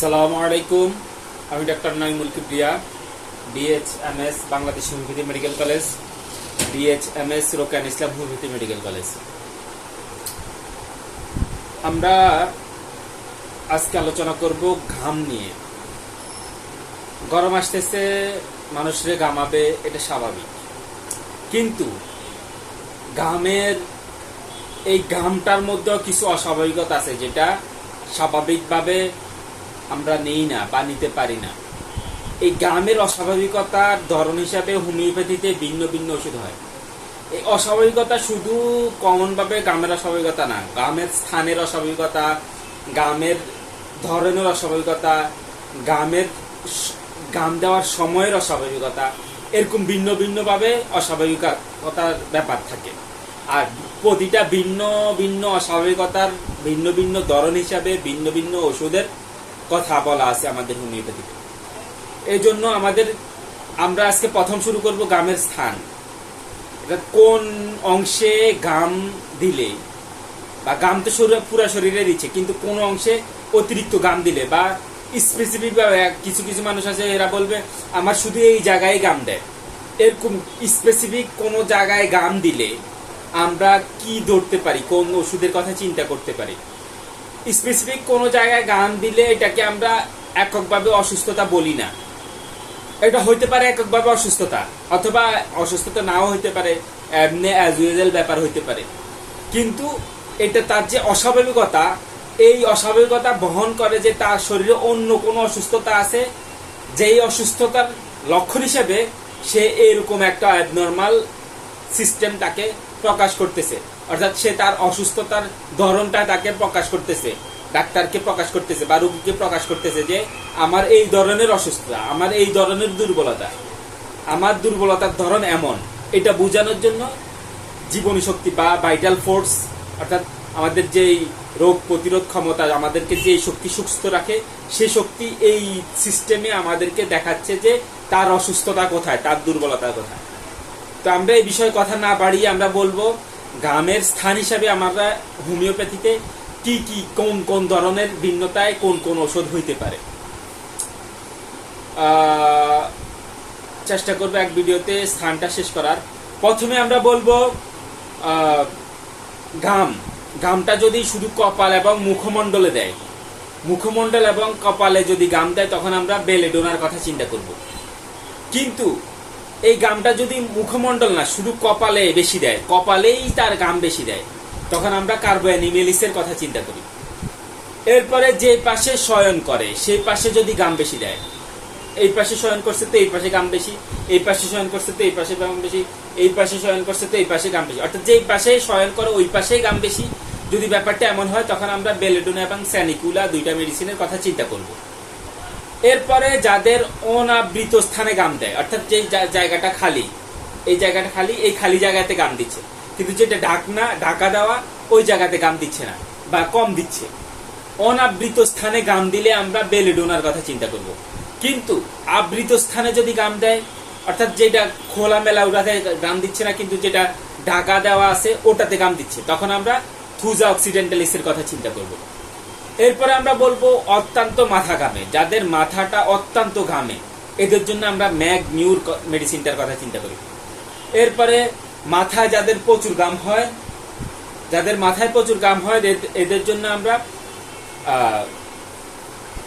সালামু আলাইকুম। আমি doctor Naimul Kibria DHMS Bangladesh homeopathy medical college DHMS Rokan Islam homeopathy medical college. আমরা আজকে আলোচনা করব ঘাম নিয়ে। গরম আসতেছে, মানুষরে ঘামাবে, এটা স্বাভাবিক। কিন্তু ঘামের, এই ঘামটার মধ্যেও কিছু অস্বাভাবিকতা আছে, যেটা স্বাভাবিকভাবে আমরা নেই না বা নিতে পারি না। এই গ্রামের অস্বাভাবিকতার ধরন হিসাবে হোমিওপ্যাথিতে ভিন্ন ভিন্ন ওষুধ হয়। এই অস্বাভাবিকতা শুধু কমনভাবে গ্রামের অস্বাভাবিকতা না, গ্রামের স্থানের অস্বাভাবিকতা, গ্রামের ধরনের অস্বাভাবিকতা, গ্রামের গাম দেওয়ার সময়ের অস্বাভাবিকতা, এরকম ভিন্ন ভিন্নভাবে অস্বাভাবিকতার ব্যাপার থাকে। আর প্রতিটা ভিন্ন ভিন্ন অস্বাভাবিকতার ভিন্ন ভিন্ন ধরন হিসাবে ভিন্ন ভিন্ন ওষুধের কথা বলা আছে আমাদের হোমিওপ্যাথিতে এই জন্য আমাদের, আমরা আজকে প্রথম শুরু করব গামের স্থান। এটা কোন অংশে গাম দিলে, বা গাম তো শরীর, পুরো শরীরে দিচ্ছে কিন্তু কোন অংশে অতিরিক্ত গাম দিলে, বা স্পেসিফিক ভাবে কিছু কিছু মানুষ আছে এরা বলবে, আমার শুধু এই জায়গায় গাম দেয়। এরকম স্পেসিফিক কোন জায়গায় গাম দিলে আমরা কি ধরতে পারি, কোন ওষুধের কথা চিন্তা করতে পারি? স্পেসিফিক কোন জায়গায় গান দিলে এটাকে আমরা এককভাবে অসুস্থতা বলি না। এটা হইতে পারে এককভাবে অসুস্থতা, অথবা অসুস্থতা নাও হইতে পারে, এমনি অ্যাজ ইউজুয়াল ব্যাপার হইতে পারে। কিন্তু এটা তার যে অস্বাভাবিকতা, এই অস্বাভাবিকতা বহন করে যে তার শরীরে অন্য কোনো অসুস্থতা আছে, যেই অসুস্থতার লক্ষণ হিসেবে সে এরকম একটা অ্যাবনর্মাল সিস্টেম তাকে প্রকাশ করতেছে। অর্থাৎ সে তার অসুস্থতার ধরনটা তাকে প্রকাশ করতেছে। ডাক্তারকে প্রকাশ করতেছে বা রোগীকে প্রকাশ করতেছে যে, আমার এই ধরনের অসুস্থতা, আমার এই ধরনের দুর্বলতা, আমার দুর্বলতার ধরন এমন। এটা বোঝানোর জন্য জীবনী শক্তি বা ভাইটাল ফোর্স অর্থাৎ আমাদের যেই রোগ প্রতিরোধ ক্ষমতা, আমাদেরকে যে শক্তি সুস্থ রাখে সেই শক্তি এই সিস্টেমে আমাদেরকে দেখাচ্ছে যে, তার অসুস্থতা কোথায়, তার দুর্বলতা কোথায়। তো আমরা এই বিষয়ে কথা না বাড়িয়ে আমরা বলব গামের স্থান হিসাবে আমরা হোমিওপ্যাথিতে কি কি, কোন কোন ধরনের ভিন্নতায় কোন কোন ওষুধ হইতে পারে। চেষ্টা করব এক ভিডিওতে স্থানটা শেষ করার। প্রথমে আমরা বলব ঘাম। ঘামটা যদি শুধু কপাল এবং মুখমণ্ডলে দেয়, মুখমণ্ডল এবং কপালে যদি গাম দেয়, তখন আমরা বেলে ডোনার কথা চিন্তা করব। কিন্তু এই গামটা যদি মুখমণ্ডল না, শুধু কপালে বেশি দেয়, কপালেই তার গাম বেশি দেয়, তখন আমরা কার্বোঅ্যানিমেলিসের কথা চিন্তা করি। এরপরে যে পাশে শয়ন করে, সেই পাশে যদি গাম বেশি দেয়, এই পাশে শয়ন করছে তো এই পাশে গাম বেশি, এই পাশে শয়ন করছে তো এই পাশে গাম বেশি, এই পাশে শয়ন করছে তো এই পাশে গাম বেশি। অর্থাৎ যেই পাশে শয়ন করে, ওই পাশেই গাম বেশি। যদি ব্যাপারটা এমন হয়, তখন আমরা বেলেডোনা এবং স্যানিকুলা দুইটা মেডিসিনের কথা চিন্তা করব। এরপরে যাদের অনাবৃত স্থানে গাম দেয়, অর্থাৎ যে জায়গাটা খালি, এই জায়গাটা খালি, এই খালি জায়গাতে গাম দিচ্ছে। কিন্তু যেটা ঢাকনা, ঢাকা দেওয়া, ওই জায়গাতে গাম দিচ্ছে না, বা কম দিচ্ছে। অনাবৃত স্থানে গাম দিলে আমরা বেলেডোনার কথা চিন্তা করব। কিন্তু আবৃত স্থানে যদি গাম দেয়, অর্থাৎ যেটা খোলামেলা ওটাতে গাম দিচ্ছে না, কিন্তু যেটা ঢাকা দেওয়া আছে, ওটাতে গাম দিচ্ছে, তখন আমরা থুজা অক্সিডেন্টালিসের কথা চিন্তা করব। এরপরে আমরা বলব অত্যন্ত মাথা ঘামে। যাদের মাথাটা অত্যন্ত ঘামে, এদের জন্য আমরা ম্যাগ নিউর মেডিসিনটার কথা চিন্তা করি। এরপরে মাথায় যাদের প্রচুর গাম হয়, যাদের মাথায় প্রচুর গাম হয়, এদের- জন্য আমরা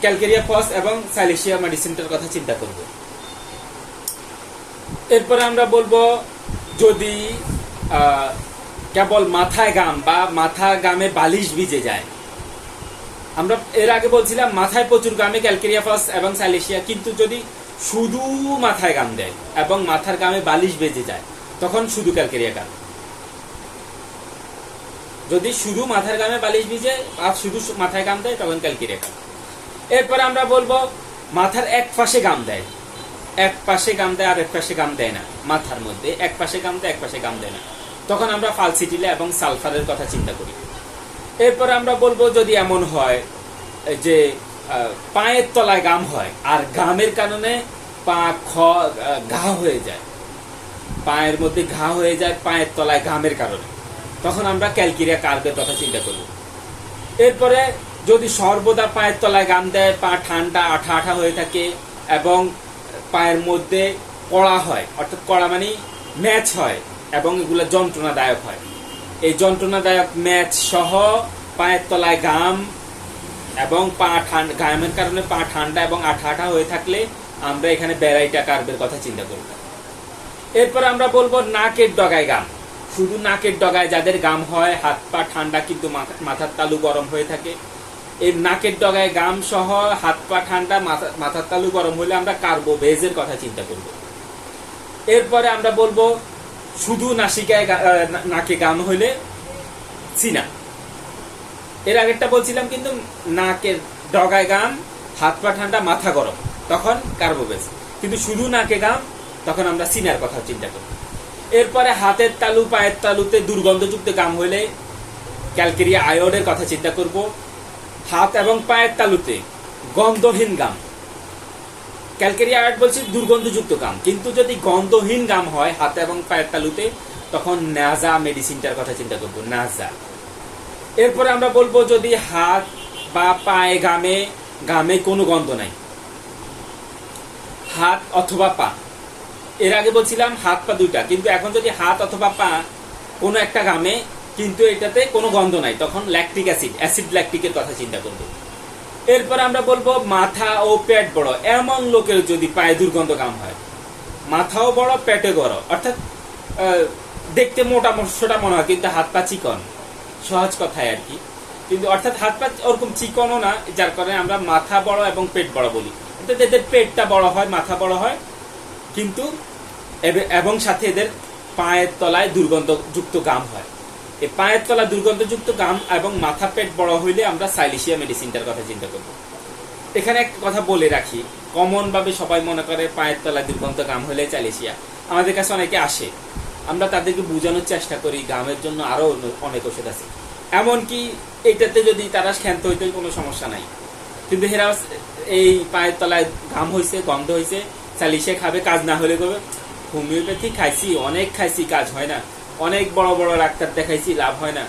ক্যালকেরিয়া ফস এবং সাইলেশিয়া মেডিসিনটার কথা চিন্তা করব। এরপরে আমরা বলব যদি কেবল মাথায় গাম বা মাথা গামে বালিশ ভিজে যায় আমরা এর আগে বলছিলাম, মাথায় প্রচুর গামে ক্যালকেরিয়া ফস এবং সাইলেশিয়া কিন্তু যদি শুধু মাথায় গাম দেয় এবং মাথার গামে বালিশ বেজে যায়, তখন শুধু ক্যালকেরিয়া গাম। যদি শুধু মাথার গামে বালিশ ভিজে আর শুধু মাথায় গাম দেয়, তখন ক্যালকেরিয়া গাম। এরপরে আমরা বলব, মাথার এক পাশে গাম দেয়। এক পাশে গাম দেয় আর এক পাশে গাম দেয় না। মাথার মধ্যে এক পাশে গাম দেয়, এক পাশে গাম দেয় না। তখন আমরা ফালসিটিলা এবং সালফারের কথা চিন্তা করি। এরপর আমরা বলব যদি এমন হয় যে পায়ের তলায় গাম হয়, আর গামের কারণে পা খ ঘা হয়ে যায়। পায়ের মধ্যে ঘা হয়ে যায় পায়ের তলায় ঘামের কারণে। তখন আমরা ক্যালকিরিয়া কার্বের কথা চিন্তা করব। এরপরে যদি সর্বদা পায়ের তলায় গাম দেয়, পা ঠান্ডা, আঠা আঠা হয়ে থাকে এবং পায়ের মধ্যে কড়া হয়, অর্থাৎ কড়া মানে ম্যাচ হয় এবং এগুলো যন্ত্রণাদায়ক হয়। এই যন্ত্রণাদায়ক ম্যাচ সহ পায়ের তলায় গাম এবং পা ঠান্ডা গামের কারণে পা ঠান্ডা এবং আঠা আঠা হয়ে থাকলে আমরা এখানে বেড়াইটা কার্ভের কথা চিন্তা করব এরপর আমরা বলব নাকের ডগায় গাম শুধু নাকের ডগায় যাদের গাম হয়, হাত পা ঠান্ডা কিন্তু মাথা- মাথার তালু গরম হয়ে থাকে। এই নাকের ডগায় গাম সহ হাত পা ঠান্ডা, মাথা- মাথার তালু গরম হলে আমরা কার্বো ভেজের কথা চিন্তা করব। এরপরে আমরা বলব শুধু নাসিকায় নাকে গাম হইলে চিনা। এর আগেরটা বলছিলাম কিন্তু নাকের ডগায় গাম হাত পা ঠান্ডা, মাথা গরম। তখন কার্বোবেজ কিন্তু শুধু নাকে গাম তখন আমরা সিনার কথা চিন্তা করি। এরপরে হাতের তালু, পায়ের তালুতে দুর্গন্ধযুক্ত গাম হইলে ক্যালকেরিয়া আয়োডের কথা চিন্তা করব। হাত এবং পায়ের তালুতে গন্ধহীন গাম। ক্যালকেরিয়া আর্ট বলছি, দুর্গন্ধযুক্ত গাম। কিন্তু যদি গন্ধহীন গাম হয় হাত এবং পায়ের তালুতে, তখন নাজা মেডিসিনটার কথা চিন্তা করব নাজা এরপরে আমরা বলব যদি হাত বা পায়ে গামে গামে কোনো গন্ধ নাই। হাত অথবা পা। এর আগে বলছিলাম হাত পা দুইটা, কিন্তু এখন যদি হাত অথবা পা কোনো একটা গামে, কিন্তু এটাতে কোনো গন্ধ নাই, তখন ল্যাকটিক অ্যাসিড অ্যাসিড ল্যাকটিকের কথা চিন্তা করব। এরপর আমরা বলব মাথা ও পেট বড়। এমন লোকের যদি পায়ে দুর্গন্ধ কাম হয়, মাথাও বড় পেটে বড়। অর্থাৎ দেখতে মোটা মোটা মনে হয়, কিন্তু হাত পা চিকন। সহজ কথায় আর কি। কিন্তু অর্থাৎ হাত পা ওরকম চিকনও না, যার কারণে আমরা মাথা বড় এবং পেট বড় বলি। অর্থাৎ এদের পেটটা বড় হয়, মাথা বড় হয়, কিন্তু এবং সাথে এদের পায়ের তলায় দুর্গন্ধযুক্ত গাম হয়। পায়ের তলা দুর্গন্ধযুক্ত গাম এবং মাথা পেট বড় হইলে আমরা সাইলিশিয়া মেডিসিনটার কথা চিন্তা করব। এখানে একটা কথা বলে রাখি কমন ভাবে সবাই মনে করে পায়ের তলায় দুর্গন্ধ গাম হলে চালিশিয়া আমাদের কাছে অনেকে আসে, আমরা তাদেরকে বোঝানোর চেষ্টা করি, গামের জন্য আরও অন্য- অনেক ওষুধ আছে। এমনকি এইটাতে যদি তারা ক্ষান্ত হইতে কোনো সমস্যা নাই। কিন্তু হেরা এই পায়ের তলায় ঘাম হয়েছে গন্ধ হয়েছে চালিশে খাবে, কাজ না হলে করবে হোমিওপ্যাথি খাইছি, অনেক খাইছি, কাজ হয় না। অনেক বড় বড় ডাক্তার দেখাইছি, লাভ হয় না।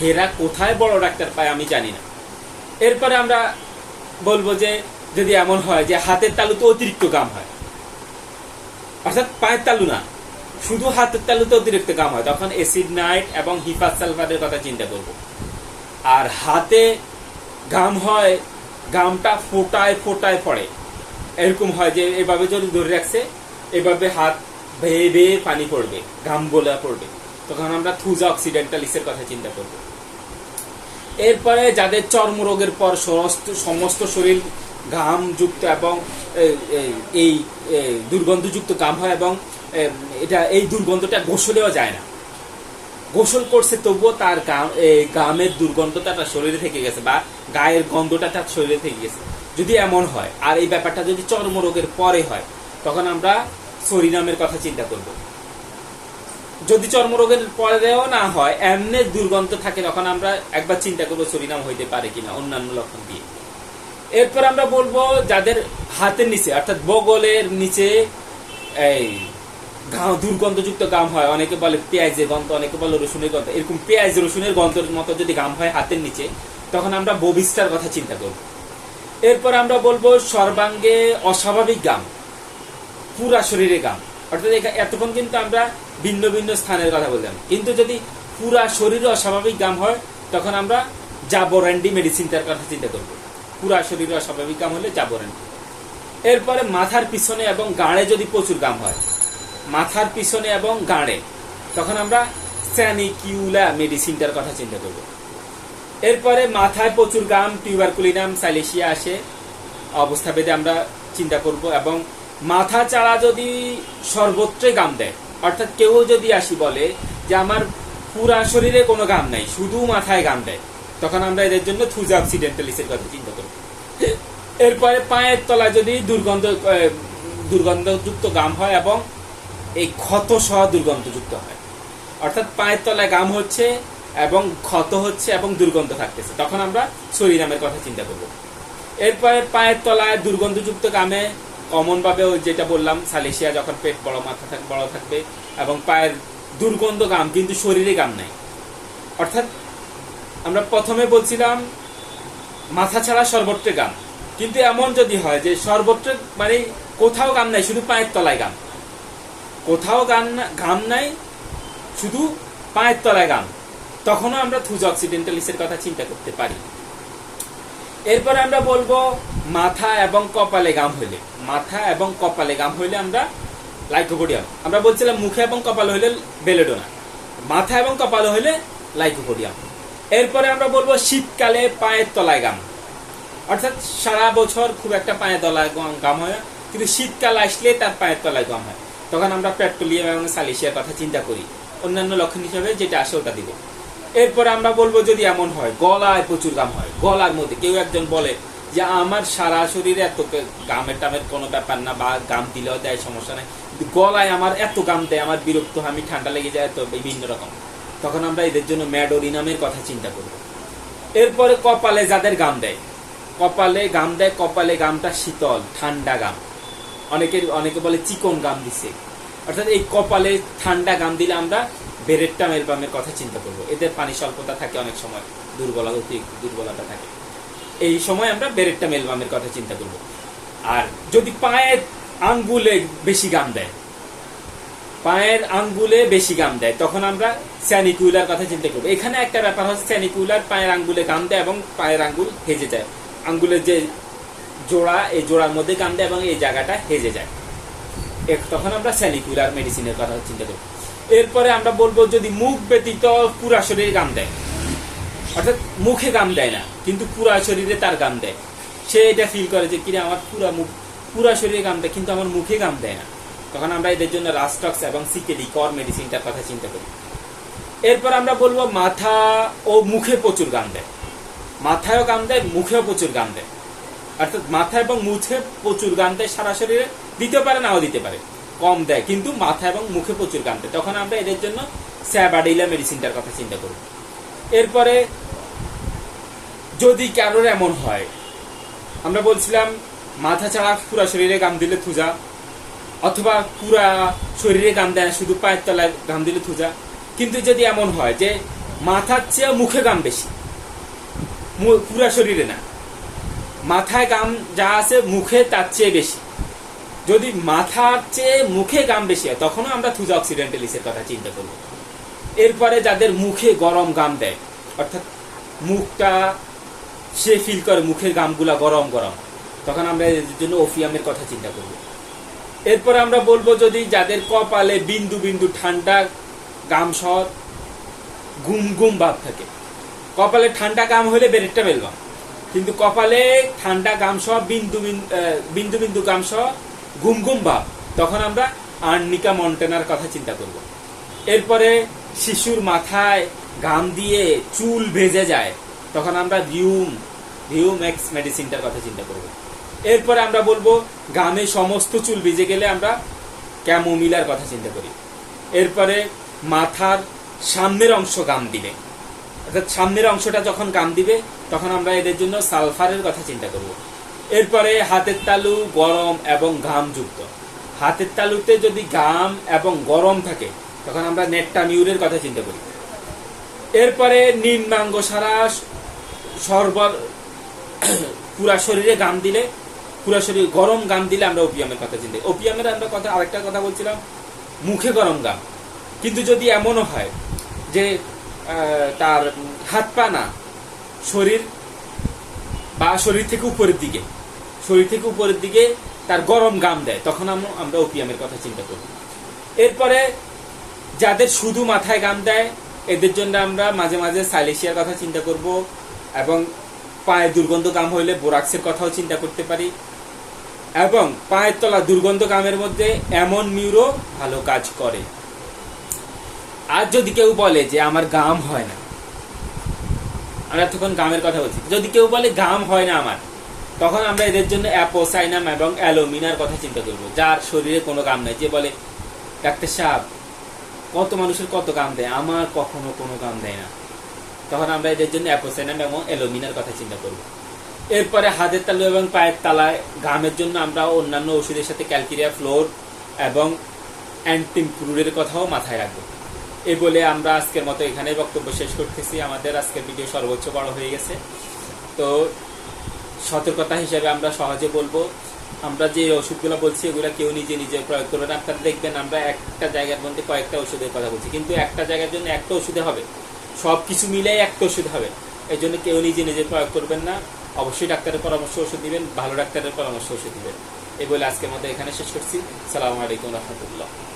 হেরা কোথায় বড় ডাক্তার পায় আমি জানি না। এরপরে আমরা বলব যে, যদি এমন হয় যে হাতের তালুতে অতিরিক্ত গাম হয়, অর্থাৎ পায়ের তালু না, শুধু হাতের তালুতে অতিরিক্ত গাম হয়, তখন এসিড নাইট এবং হিপাস সালফারের কথা চিন্তা করব। আর হাতে গাম হয়, গামটা ফোটায় ফোটায় পড়ে। এরকম হয় যে, এভাবে যদি ধরে রাখছে, এভাবে হাত বেয়ে বেয়ে পানি পড়বে ঘাম বলে পড়বে। তখন আমরা থুজা অক্সিডেন্টালিসের কথা চিন্তা করব। এরপরে যাদের চর্মরোগের পর সমস্ত সমস্ত শরীর ঘাম যুক্ত এবং এই দুর্গন্ধযুক্ত ঘাম হয় এবং এটা, এই দুর্গন্ধটা গোসলেও যায় না। গোসল করছে তবুও তার গামের দুর্গন্ধটা তার শরীরে থেকে গেছে বা গায়ের গন্ধটা তার শরীরে থেকে গেছে। যদি এমন হয়, আর এই ব্যাপারটা যদি চর্মরোগের পরে হয়, তখন আমরা সরিনামের কথা চিন্তা করব। যদি চর্মরোগের পরেও না হয়, এমনি দুর্গন্ধ থাকে, তখন আমরা একবার চিন্তা করব সরিনাম হইতে পারে কিনা, অন্যান্য লক্ষণ দিয়ে। এরপর আমরা বলব যাদের হাতের নিচে, অর্থাৎ বগলের নিচে এই দুর্গন্ধযুক্ত গাম হয়, অনেকে বলে পেঁয়াজের গন্ধ, অনেকে বলে রসুনের গন্ধ। এরকম পেঁয়াজ, রসুনের গন্ধের মতো যদি গাম হয় হাতের নিচে, তখন আমরা ববিস্টার কথা চিন্তা করব। এরপর আমরা বলব সর্বাঙ্গে অস্বাভাবিক গাম পুরা শরীরে গাম। অর্থাৎ এতক্ষণ কিন্তু আমরা ভিন্ন ভিন্ন স্থানের কথা বললাম। কিন্তু যদি পুরা শরীরে অস্বাভাবিক গাম হয়, তখন আমরা জাবোরান্ডি মেডিসিনটার কথা চিন্তা করব। পুরা শরীরে অস্বাভাবিক গাম হলে জাবোরান্ডি। এরপরে মাথার পিছনে এবং গাঁড়ে যদি প্রচুর গাম হয়, মাথার পিছনে এবং গাঁড়ে, তখন আমরা স্যানিকিউলা মেডিসিনটার কথা চিন্তা করব। এরপরে মাথায় প্রচুর গাম টিউবারকুলিনাম সাইলেশিয়া আসে। অবস্থা ভেদে আমরা চিন্তা করব এবং মাথা চাড়া যদি সর্বত্রই গাম দেয়, অর্থাৎ কেউ যদি আসি বলে যে আমার পুরা শরীরে কোনো গাম নাই, শুধু মাথায় গাম দেয়, তখন আমরা এদের জন্য থুজা অক্সিডেন্টালিসের কথা চিন্তা করব এরপরে পায়ের তলায় যদি দুর্গন্ধ দুর্গন্ধযুক্ত গাম হয় এবং এই ক্ষত সহ দুর্গন্ধযুক্ত হয়, অর্থাৎ পায়ের তলায় গাম হচ্ছে এবং ক্ষত হচ্ছে এবং দুর্গন্ধ থাকতেছে, তখন আমরা সরিনামের কথা চিন্তা করব। এরপরে পায়ের তলায় দুর্গন্ধযুক্ত গামে কমন ভাবে ওই যেটা বললাম, সালেশিয়া যখন পেট বড় মাথা থাক, বড় থাকবে এবং পায়ের দুর্গন্ধ গাম, কিন্তু শরীরে গাম নাই। অর্থাৎ আমরা প্রথমে বলছিলাম, মাথা ছাড়া সর্বত্র গাম। কিন্তু এমন যদি হয় যে সর্বত্র মানে কোথাও গাম নাই, শুধু পায়ের তলায় গাম। কোথাও গান ঘাম নাই, শুধু পায়ের তলায় গাম। তখনও আমরা থুজ অক্সিডেন্টালিসের কথা চিন্তা করতে পারি। এরপরে আমরা বলব মাথা এবং কপালে গাম হইলে। মাথা এবং কপালে গাম হইলে আমরা লাইকোপোডিয়াম। আমরা বলছিলাম মুখে এবং কপালে হইলে বেলেডোনা। মাথা এবং কপালে হইলে লাইকোপোডিয়াম। এরপরে আমরা বলব শীতকালে পায়ের তলায় গাম। অর্থাৎ সারা বছর খুব একটা পায়ের তলায় গাম- গাম হয় কিন্তু শীতকাল আসলে তার পায়ের তলায় গাম হয়। তখন আমরা পেট্রোলিয়াম এবং সালিশিয়ার কথা চিন্তা করি। অন্যান্য লক্ষণ হিসাবে যেটা আসে ওটা দিব। এরপর আমরা বলব যদি এমন হয়, গলায় প্রচুর গাম হয়, গলার মধ্যে কেউ একজন বলে যে, আমার সারা শরীরে এত গামের টামের কোনো ব্যাপার না, বা গাম দিলেও দেয়, সমস্যা নাই। গলায় আমার এত গাম দেয়, আমার বিরক্ত, আমি ঠান্ডা লেগে যায়, তো বিভিন্ন রকম। তখন আমরা এদের জন্য ম্যাডোরিনামের কথা চিন্তা করব। এরপরে কপালে যাদের গাম দেয়, কপালে গাম দেয়, কপালে গামটা শীতল, ঠান্ডা গাম। অনেকের, অনেকে বলে চিকন গাম দিছে। অর্থাৎ এই কপালে ঠান্ডা গাম দিলে আমরা বেরেটটা মেলবামের কথা চিন্তা করব। এদের পানি স্বল্পতা থাকে অনেক সময় দুর্বলতা অতিরিক্ত দুর্বলতা থাকে। এই সময় আমরা বেরেটটা মেলবামের কথা চিন্তা করব। আর যদি পায়ের আঙ্গুলে বেশি গাম দেয়, পায়ের আঙ্গুলে বেশি গাম দেয়, তখন আমরা স্যানিকুলার কথা চিন্তা করব। এখানে একটা ব্যাপার হচ্ছে, স্যানিকুলার পায়ের আঙ্গুলে গাম দেয় এবং পায়ের আঙ্গুল হেজে যায়। আঙ্গুলের যে জোড়া, এই জোড়ার মধ্যে গাম দেয় এবং এই জায়গাটা হেজে যায়। তখন আমরা স্যানিকুলার মেডিসিনের কথা চিন্তা করব। এরপরে আমরা বলব যদি মুখ ব্যতীত পুরা শরীরে গাম দেয়। অর্থাৎ মুখে গাম দেয় না, কিন্তু পুরা শরীরে তার গাম দেয়। সে এটা ফিল করে যে কিনা আমার পুরা মুখ, পুরা শরীরে গাম দেয়, কিন্তু আমার মুখে গাম দেয় না। তখন আমরা এদের জন্য রাস্টক্স এবং সিকেডি, কর মেডিসিনটার কথা চিন্তা করি। এরপর আমরা বলব মাথা ও মুখে প্রচুর গাম দেয়। মাথায়ও গাম দেয়, মুখেও প্রচুর গাম দেয়। অর্থাৎ মাথা এবং মুখে প্রচুর গান দেয় সারা শরীরে। দিতে পারে, নাও দিতে পারে। কম দেয় কিন্তু মাথা এবং মুখে প্রচুর গাম দেয়। তখন আমরা এদের জন্য স্যাবাডিলা মেডিসিনটার কথা চিন্তা করব এরপরে যদি কারোর এমন হয় আমরা বলছিলাম মাথা ছাড়া পুরা শরীরে গাম দিলে থুজা অথবা পুরা শরীরে গাম দেয় না, শুধু পায়ের তলায় গাম দিলে থুজা। কিন্তু যদি এমন হয় যে মাথার চেয়ে মুখে গাম বেশি পুরা শরীরে না মাথায় গাম যা আছে মুখে তার চেয়ে বেশি। যদি মাথার চেয়ে মুখে গাম বেশি হয়, তখনও আমরা থুজা অক্সিডেন্টালিসের কথা চিন্তা করব। এরপরে যাদের মুখে গরম গাম দেয়, অর্থাৎ মুখটা সে ফিল করে মুখের গামগুলা গরম গরম, তখন আমরা এদের জন্য ওফিয়ামের কথা চিন্তা করব। এরপরে আমরা বলব যদি যাদের কপালে বিন্দু বিন্দু ঠান্ডা গাম সহ গুম গুম ভাব থাকে, কপালে ঠান্ডা গাম হলে বেরেটটা মেলবাম কিন্তু কপালে ঠান্ডা গাম সহ বিন্দু বিন্দু বিন্দু গাম সহ ঘুম ঘুম ভাব তখন আমরা আর্নিকা মন্টেনার কথা চিন্তা করব। এরপরে শিশুর মাথায় গাম দিয়ে চুল ভেজে যায়, তখন আমরা ভিউম ভিউম এক্স মেডিসিনটার কথা চিন্তা করব। এরপরে আমরা বলব, গামে সমস্ত চুল ভিজে গেলে আমরা ক্যামোমিলার কথা চিন্তা করি। এরপরে মাথার সামনের অংশ গাম দিলে অর্থাৎ সামনের অংশটা যখন গাম দিবে, তখন আমরা এদের জন্য সালফারের কথা চিন্তা করব। এরপরে হাতের তালু গরম এবং ঘাম যুক্ত। হাতের তালুতে যদি ঘাম এবং গরম থাকে, তখন আমরা নেটটা মিউরের কথা চিন্তা করি। এরপরে নিম্নাঙ্গ সারা সর্বর পুরা শরীরে গাম দিলে, পুরা শরীর গরম গাম দিলে আমরা ওপিয়ামের কথা চিন্তা। ওপিয়ামের আমরা কথা, আরেকটা কথা বলছিলাম, মুখে গরম গাম কিন্তু যদি এমনও হয় যে তার হাত পা না, শরীর বা শরীর থেকে উপরের দিকে শরীর থেকে উপরের দিকে তার গরম গাম দেয়, তখন আমরা- ওপিয়ামের কথা চিন্তা করি। এরপরে যাদের শুধু মাথায় গাম দেয়, এদের জন্য আমরা মাঝে মাঝে সাইলেশিয়ার কথা চিন্তা করব এবং পায়ে দুর্গন্ধ গাম হইলে বোরাক্সের কথাও চিন্তা করতে পারি। এবং পায়ের তলা দুর্গন্ধ গামের মধ্যে এমন মিউরো ভালো কাজ করে। আর যদি কেউ বলে যে আমার গাম হয় না আমরা তখন গামের কথা বলছি, যদি কেউ বলে গাম হয় না আমার তখন আমরা এদের জন্য অ্যাপোসাইনাম এবং অ্যালোমিনার কথা চিন্তা করব, যার শরীরে কোনো গাম নেই। যে বলে, ডাক্তার সাহেব, কত মানুষের কত গাম দেয়? আমার কখনো কোনো গাম দেয় না। তখন আমরা এদের জন্য অ্যাপোসাইনাম এবং অ্যালোমিনার কথা চিন্তা করব। এরপরে হাতের তালু এবং পায়ের তালায় ঘামের জন্য আমরা অন্যান্য ওষুধের সাথে ক্যালকিরিয়া, ফ্লোর এবং অ্যান্টিম অ্যান্টিমক্রুরের কথাও মাথায় রাখব। এই বলে আমরা আজকের মতো এখানে বক্তব্য শেষ করতেছি। আমাদের আজকের ভিডিও সর্বোচ্চ বড় হয়ে গেছে। তো সতর্কতা হিসাবে আমরা সহজে বলব। আমরা যে ওষুধগুলো বলছি, এগুলো কেউ নিজে নিজে প্রয়োগ করবেন। আপনারা দেখবেন, আমরা একটা জায়গার মধ্যে কয়েকটা ওষুধের কথা বলছি। কিন্তু একটা জায়গার জন্য একটা ওষুধে হবে। সব কিছু মিলেই একটা ওষুধ হবে। এই জন্য কেউ নিজে নিজে প্রয়োগ করবেন না। অবশ্যই ডাক্তারের পরামর্শ ওষুধ দিবেন, ভালো ডাক্তারের পরামর্শ ওষুধ দিবেন। এই বলে আজকের মধ্যে এখানে শেষ করছি। সালামু আলাইকুম রহমতুল্লাহ।